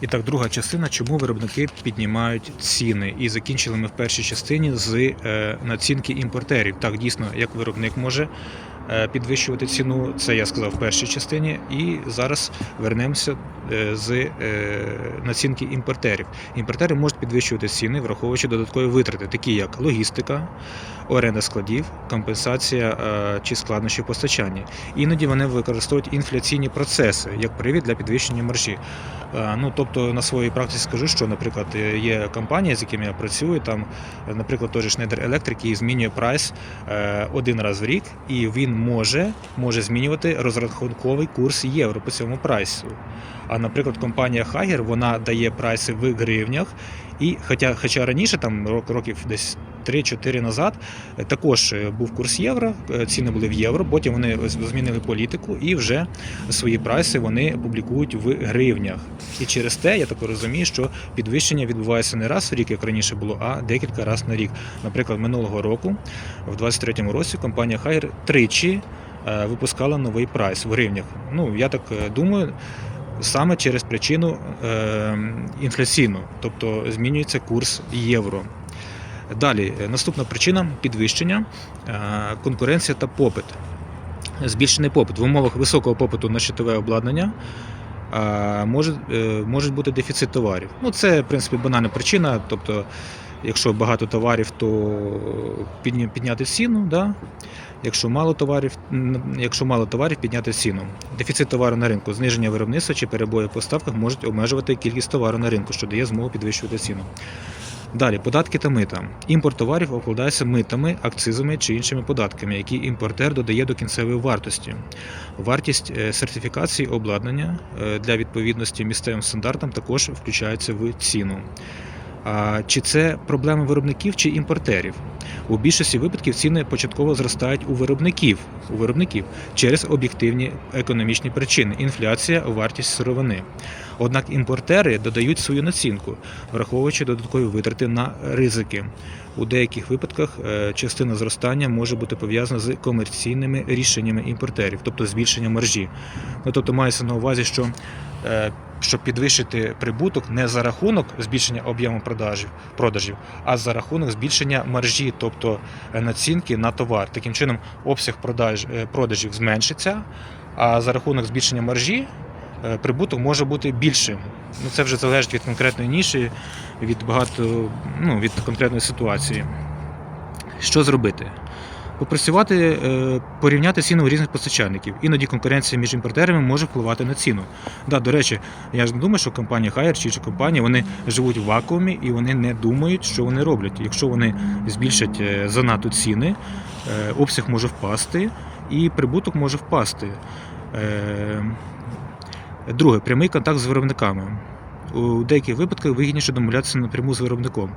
І так, друга частина, чому виробники піднімають ціни. І закінчили ми в першій частині з е, націнки імпортерів. Так, дійсно, як виробник може е, підвищувати ціну, це я сказав в першій частині. І зараз вернемося з е, націнки імпортерів. Імпортери можуть підвищувати ціни, враховуючи додаткові витрати, такі як логістика, оренда складів, компенсація е, чи складнощі постачання. Іноді вони використовують інфляційні процеси як привід для підвищення маржі. Е, Ну, тобто на своїй практиці скажу, що, наприклад, е, є компанія, з якими я працюю, там, е, наприклад, той же Schneider Electric, який змінює прайс е, один раз в рік, і він може, може змінювати розрахунковий курс євро по цьому прайсу. А, наприклад, компанія Hager, вона дає прайси в гривнях, і хоча, хоча раніше, там рок- років десь 3-4 назад, е, також е, був курс євро, е, ціни були в євро, потім вони змінили політику і вже свої прайси вони публікують в гривнях. І через те я так розумію, що підвищення відбувається не раз в рік, як раніше було, а декілька разів на рік. Наприклад, минулого року, в 2023 році, компанія Haier тричі випускала новий прайс в гривнях. Ну я так думаю. Саме через причину е, інфляційну, тобто змінюється курс євро. Далі, е, наступна причина підвищення, е, конкуренція та попит. Збільшений попит в умовах високого попиту на щитове обладнання може, може бути дефіцит товарів. Ну, це, в принципі, банальна причина. Тобто, якщо багато товарів, то підняти ціну. Да? Якщо мало товарів, якщо мало товарів, підняти ціну. Дефіцит товару на ринку, зниження виробництва чи перебої в поставках можуть обмежувати кількість товару на ринку, що дає змогу підвищувати ціну. Далі податки та мита. Імпорт товарів обкладається митами, акцизами чи іншими податками, які імпортер додає до кінцевої вартості. Вартість е, сертифікації обладнання е, для відповідності місцевим стандартам також включається в ціну. Чи це проблема виробників чи імпортерів? У більшості випадків ціни початково зростають у виробників, у виробників через об'єктивні економічні причини інфляція, вартість сировини. Однак імпортери додають свою націнку, враховуючи додаткові витрати на ризики. У деяких випадках е, частина зростання може бути пов'язана з комерційними рішеннями імпортерів, тобто збільшення маржі. Ну тобто мається на увазі, що е, щоб підвищити прибуток не за рахунок збільшення об'єму продажів, продажів, а за рахунок збільшення маржі, тобто е, націнки на товар. Таким чином, обсяг продаж, е, продажів зменшиться, а за рахунок збільшення маржі е, прибуток може бути більшим. Ну, це вже залежить від конкретної ніші, від багато, ну, від конкретної ситуації. Що зробити? Попрацювати, е, порівняти ціну у різних постачальників. Іноді конкуренція між імпортерами може впливати на ціну. Да, до речі, я ж не думаю, що компанія Haier чи інша компанія вони живуть в вакуумі і вони не думають, що вони роблять. Якщо вони збільшать е, занадто ціни, е, обсяг може впасти і прибуток може впасти. Друге, прямий контакт з виробниками. У деяких випадках вигідніше домовлятися напряму з виробником.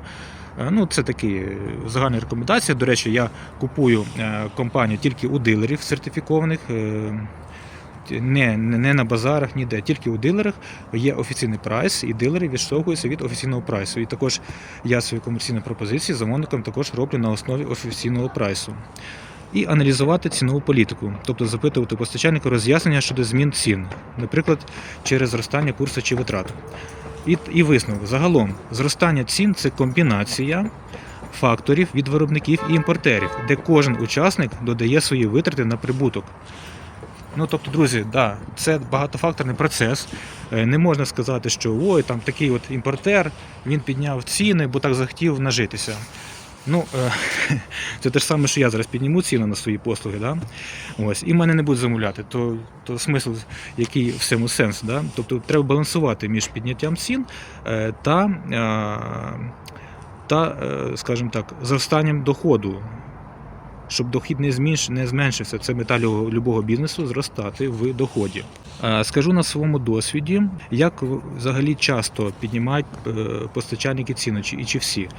Е, Ну, це такі загальні рекомендації. До речі, я купую е, компанію тільки у дилерів сертифікованих. е, Не, не, на базарах, ніде, тільки у дилерах є офіційний прайс, і дилери відштовхуються від офіційного прайсу. І також я свої комерційні пропозиції замовникам також роблю на основі офіційного прайсу. І аналізувати цінову політику, тобто запитувати постачальника роз'яснення щодо змін цін, наприклад, через зростання курсу чи витрат. І, і висновок. Загалом, зростання цін це комбінація факторів від виробників і імпортерів, де кожен учасник додає свої витрати на прибуток. Ну, тобто, друзі, да, це багатофакторний процес. Е, Не можна сказати, що ой, там такий от імпортер, він підняв ціни, бо так захотів нажитися. Ну, е, це те ж саме, що я зараз підніму ціну на свої послуги, да? Ось, і мене не будуть замовляти, то, то смисл, який в цьому сенс. Да? Тобто треба балансувати між підняттям цін е, та, е, та скажімо так, зростанням доходу. Щоб дохід не зменш- не зменшився, це мета любого- бізнесу зростати в доході. Скажу на своєму досвіді, як взагалі часто піднімають постачальники ціну, чи- і чи всі.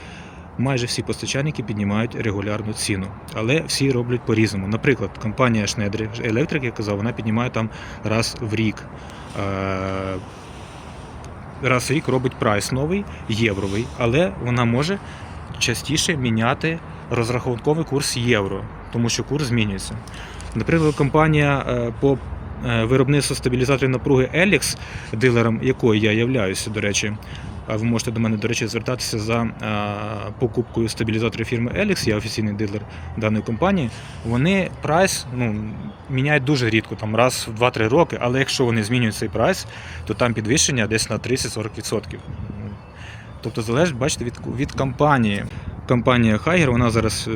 Майже всі постачальники піднімають регулярну ціну, але всі роблять по-різному. Наприклад, компанія Schneider Electric, я казав, вона піднімає там раз в рік. Е, Раз в рік робить прайс новий, євровий, але вона може частіше міняти розрахунковий курс євро, тому що курс змінюється. Наприклад, компанія е, по е, виробництво стабілізаторів напруги Elix, дилером якої я являюся, до речі. Ви можете до мене, до речі, звертатися за покупкою стабілізаторів фірми Elix, я офіційний дилер даної компанії. Вони прайс ну, міняють дуже рідко, там раз в 2-3 роки, але якщо вони змінюють цей прайс, то там підвищення десь на 30-40%. Тобто залежить, бачите, від, від компанії. Компанія Хайгер, вона зараз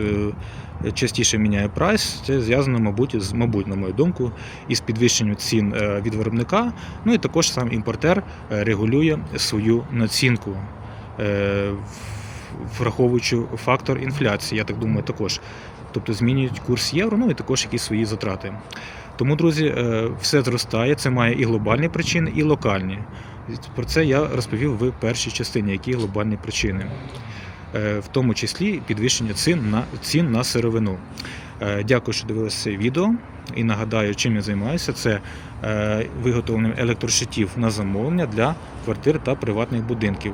е, частіше міняє прайс. Це зв'язано, мабуть, з, мабуть, на мою думку, із підвищенням цін е, від виробника. Ну і також сам імпортер е, регулює свою націнку, враховуючи фактор інфляції, я так думаю, також. Тобто змінюють курс євро, ну і також якісь свої затрати. Тому, друзі, все зростає. Це має і глобальні причини, і локальні. Про це я розповів в першій частині, які глобальні причини. Е, В тому числі підвищення цін на цін на сировину. Е, Дякую, що дивилися це відео. І нагадаю, чим я займаюся. Це е, виготовленням електрощитів на замовлення для квартир та приватних будинків.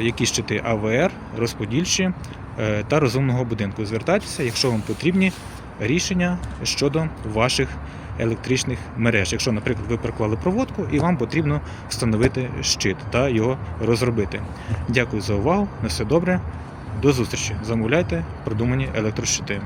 Які щити АВР, розподільчі та розумного будинку. Звертайтеся, якщо вам потрібні рішення щодо ваших електричних мереж. Якщо, наприклад, ви проклали проводку і вам потрібно встановити щит та його розробити. Дякую за увагу. На все добре. До зустрічі. Замовляйте продумані електрощити.